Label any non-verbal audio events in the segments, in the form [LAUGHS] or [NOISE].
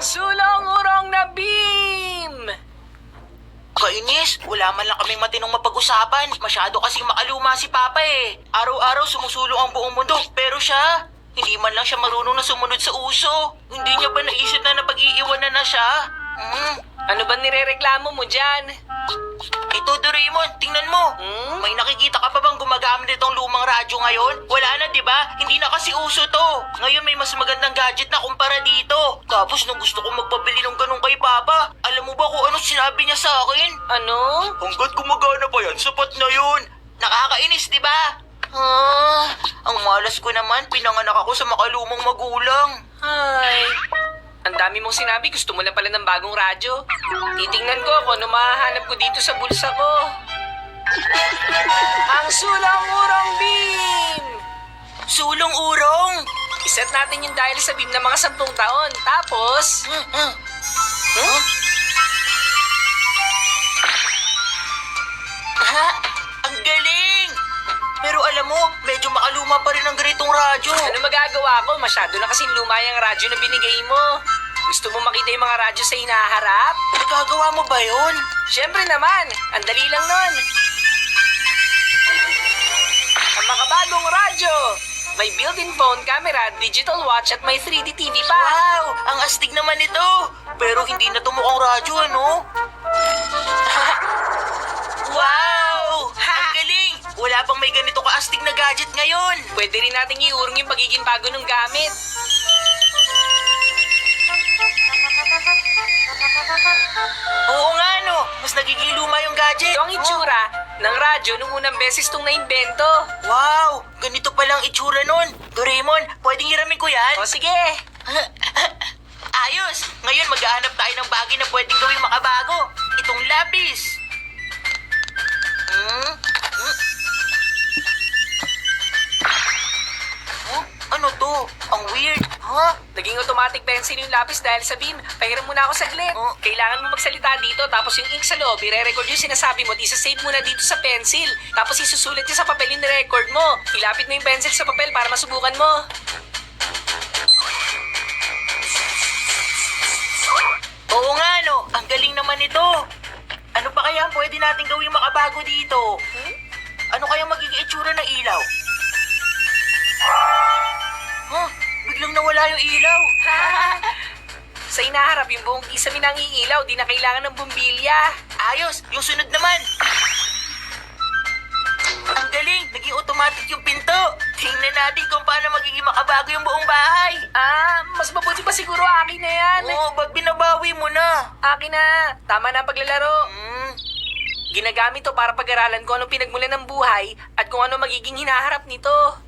sulong urong na beam! Kainis, wala man lang kaming matinong mapag-usapan. Masyado kasing makaluma si Papa eh. Araw-araw sumusulong ang buong mundo, pero siya, hindi man lang siya marunong na sumunod sa uso. Hindi niya ba naisip na napag-iiwanan na siya? Hmm, Ano ba nirereklamo mo dyan? ito Doraemon, tingnan mo. Hmm? May nakikita ka pa bang gumagamit nitong lumang radyo ngayon? Wala na, di ba? Hindi na kasi uso to. Ngayon may mas magandang gadget na kumpara dito. Tapos nung gusto ko magpabili ng ganun kay Papa, alam mo ba kung ano sinabi niya sa akin? Ano? Hanggat gumagana pa yan, sapat na yun. Nakakainis, di ba? Ah, ang malas ko naman, pinanganak ako sa makalumang magulang. Ay, ang dami mong sinabi. Gusto mo lang pala ng bagong radyo. Titingnan ko kung ano mahahanap ko dito sa bulsa ko. Ang sulong urong beam! Sulong urong! Iset natin yung dial sa beam ng mga sampung taon. Tapos. Huh? Ha? Ang galing! Pero alam mo, makaluma pa rin ang ganitong radyo. ano magagawa ko? Masyado na kasing luma yung radyo na binigay mo. Gusto mo makita yung mga radyo sa hinaharap? Nagagawa mo ba yun? Siyempre naman, ang dali lang nun. Ang makabagong radyo. May built-in phone camera, digital watch at may 3D TV pa. Wow! Ang astig naman ito! Pero hindi na ito mukhang radyo, ano? Wala pang may ganito kaastig na gadget ngayon! Pwede rin nating iurong yung pagiging bago ng gamit. Oo nga, no! Mas nagiging luma yung gadget! Ito ang itsura ng radyo nung unang beses itong naimbento. Wow! Ganito palang itsura nun! Doraemon, pwedeng hiramin ko yan? O sige, [LAUGHS] Ayos! Ngayon maghahanap tayo ng bagay na pwedeng gawing makabago. Itong lapis. Hmm? Ano to? Ang weird. Ha? naging automatic pencil yung lapis dahil sa beam. Pahiram muna ako saglit. Oh. Kailangan mo magsalita dito tapos yung ink sa loob, i-record yung sinasabi mo, di save muna dito sa pencil. Tapos isusulat niya sa papel yung record mo. Ilapit mo yung pencil sa papel para masubukan mo. Oo nga, no. Ang galing naman ito. Ano pa kaya ang pwede natin gawing makabago dito? Ano kaya magiging itsura ng ilaw? Huh? Biglang nawala yung ilaw. [LAUGHS] Sa inaharap, yung buong kisame ng iilaw, di na kailangan ng bumbilya. Ayos, yung sunod naman. Ang galing, naging automatic yung pinto. Tingnan natin kung paano magiging makabago yung buong bahay. Ah, mas mabuti pa siguro akin na yan. Oo, ba't binabawi mo na? Akin na. Tama na ang paglalaro. Hmm, Ginagamit to para pag-aralan ko anong pinagmulan ng buhay at kung ano magiging hinaharap nito.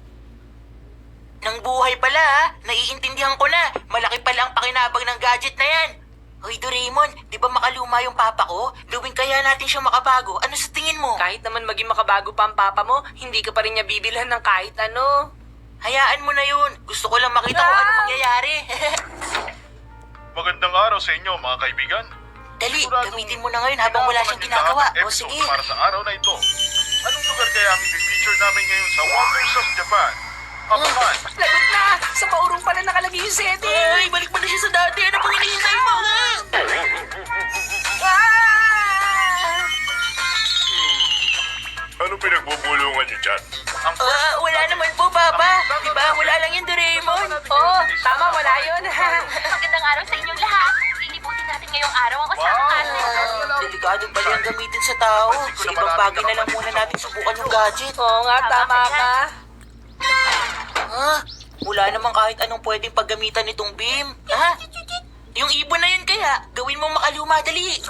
Nang buhay pala ha. Naiintindihan ko na. Malaki pala ang pakinabang ng gadget na yan. Hoy Doraemon, di ba makaluma yung papa ko? Gawin kaya natin siya makabago. Ano sa tingin mo? Kahit naman maging makabago pa ang papa mo, hindi ka pa rin niya bibilhan ng kahit ano. Hayaan mo na yun. Gusto ko lang makita kung ano mangyayari. [LAUGHS] Magandang araw sa inyo mga kaibigan. Dali, Siguradong gamitin mo na ngayon habang wala siyang kailangan ginagawa. ng O episode sige. Para sa araw na ito. Anong lugar kaya ang i-feature namin ngayon sa Wonders of Japan? Abangan! Lagot na! Sa paurong pala nakalagay yung setting! Ay, balik mo na siya sa dati. Ano pang hinihintay mo? Ah! Ano pinagbubulungan niyo dyan? Ang Ah, wala naman po, Papa. Di ba? Wala lang yung Doraemon. Oo, tama, wala yun. [LAUGHS] Magandang araw sa inyong lahat. Lilibutin natin ngayong araw ang usapan natin. Delikado pala yung gamitin sa tao. Sa ibang bagay na lang muna natin subukan yung gadget. Oo nga, tama ka. Ha? Wala naman kahit anong pwedeng paggamitan nitong beam. Ha? Yung ibon na yun kaya, gawin mo makaluma dali.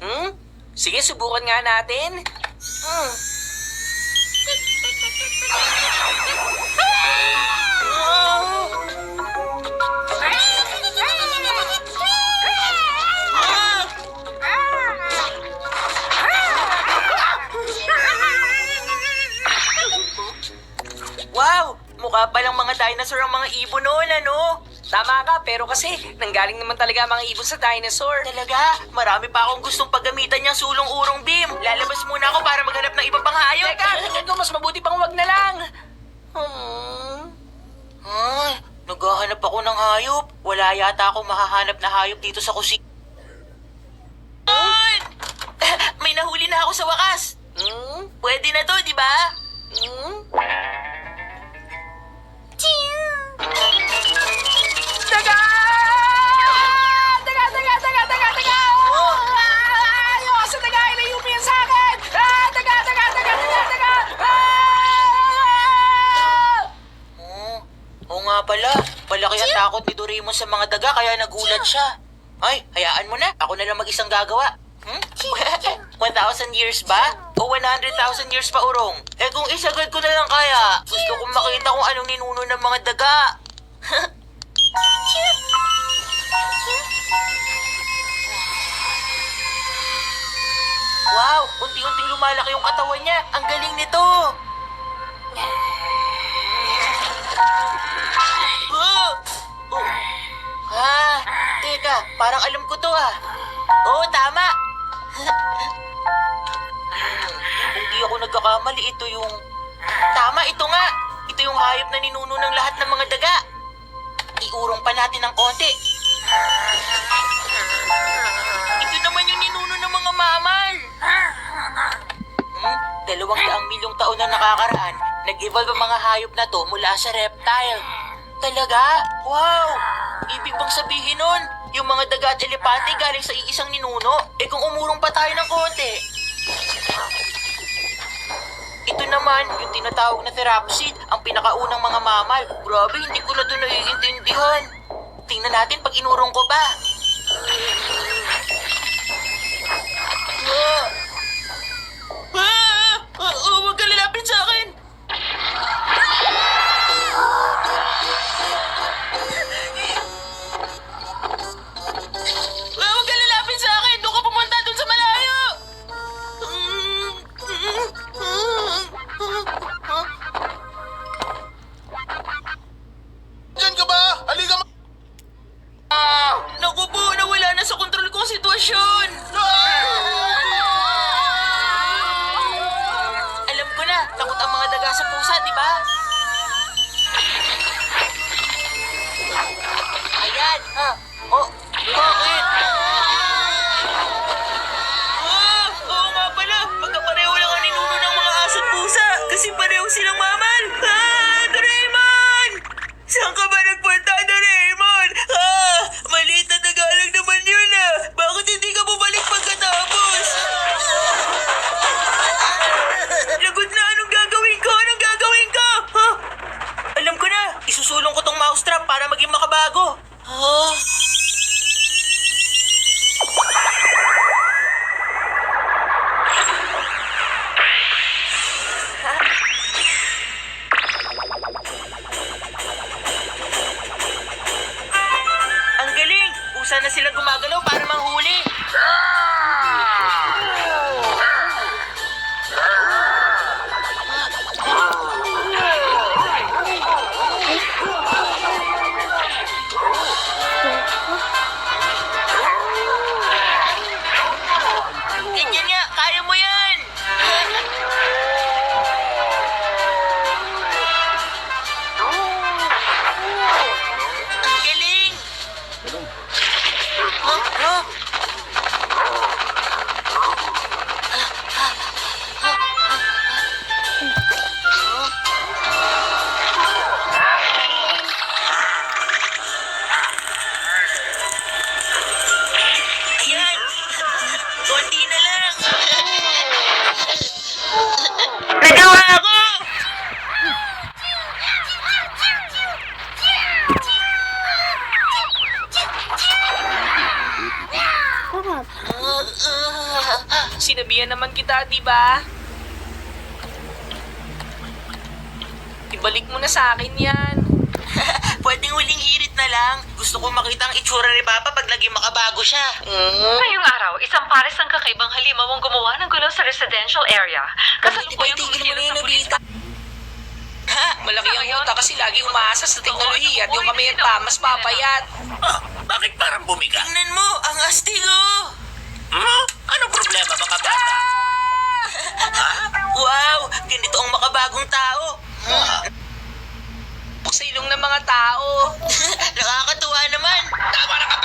Hmm? Sige, subukan nga natin. Hmm. Ah! Dinosaur ang mga ibon noon, ano? Tama ka, pero kasi nanggaling naman talaga ang mga ibon sa dinosaur. Talaga, marami pa akong gustong paggamitan niyang sulong-urong beam. Lalabas muna ako para maghanap ng iba pang hayop. Teka, tingin ko mas mabuti pang wag na lang. Hmm. Ay, naghahanap ako ng hayop. Wala yata akong mahahanap na hayop dito sa kusina. [LAUGHS] May nahuli na ako sa wakas. Hmm? Pwede na to, di ba? Hmm? Oo. Nga pala. Malaki ang takot ni Doraemon sa mga daga kaya nagulat siya. Ay, hayaan mo na. Ako na lang mag-isang gagawa. Hmm? 1,000 [LAUGHS] years ba? O 100,000 years pa urong? Eh kung isagad ko na lang kaya, gusto kong makita kung anong ninuno ng mga daga. wow, unti-unting lumalaki yung katawan niya. Ang galing nito. Oh! Ah, teka, parang alam ko to ah. Oo, tama. Kung di ako nagkakamali, ito yung... Tama, ito nga. Ito yung hayop na ninuno ng lahat ng mga daga. Iurong pa natin ng konti. Ito naman yung ninuno ng mga mamal. Hmm? Dalawang daang milyong taon na nakakaraan, nag-evolve ang mga hayop na to mula sa reptile. Talaga? Wow! Ibig bang sabihin nun, yung mga daga at elepante galing sa iisang ninuno? Eh kung umurong pa tayo ng konti. Ito naman, yung tinatawag na therapsid, ang pinakaunang mga mamal. Grabe, hindi ko na ito naiintindihan. Tingnan natin pag inurong ko pa. Di ba? Ayan! Ha? Oh, bakit? Ibalik mo na sa akin yan. [LAUGHS] Pwedeng huling hirit na lang. Gusto ko makita ang itsura ni Papa pag lagi makabago siya. Mm. Ngayong araw, isang pares ng kakaibang halimaw ang gumawa ng gulo sa residential area. Kasalukuyang yung ng pulis. Ha? Malaki ang utak kasi lagi umaasa sa teknolohiya at yung kami at pa, mas papayat. Ah, bakit parang bumiga? Tingnan mo, ang astig oh! Hmm? Anong problema mga bata? [LAUGHS] Wow! Ganito ang makabagong tao. Sa ilong ng mga tao. [LAUGHS] Nakakatuwa naman. Tama na ko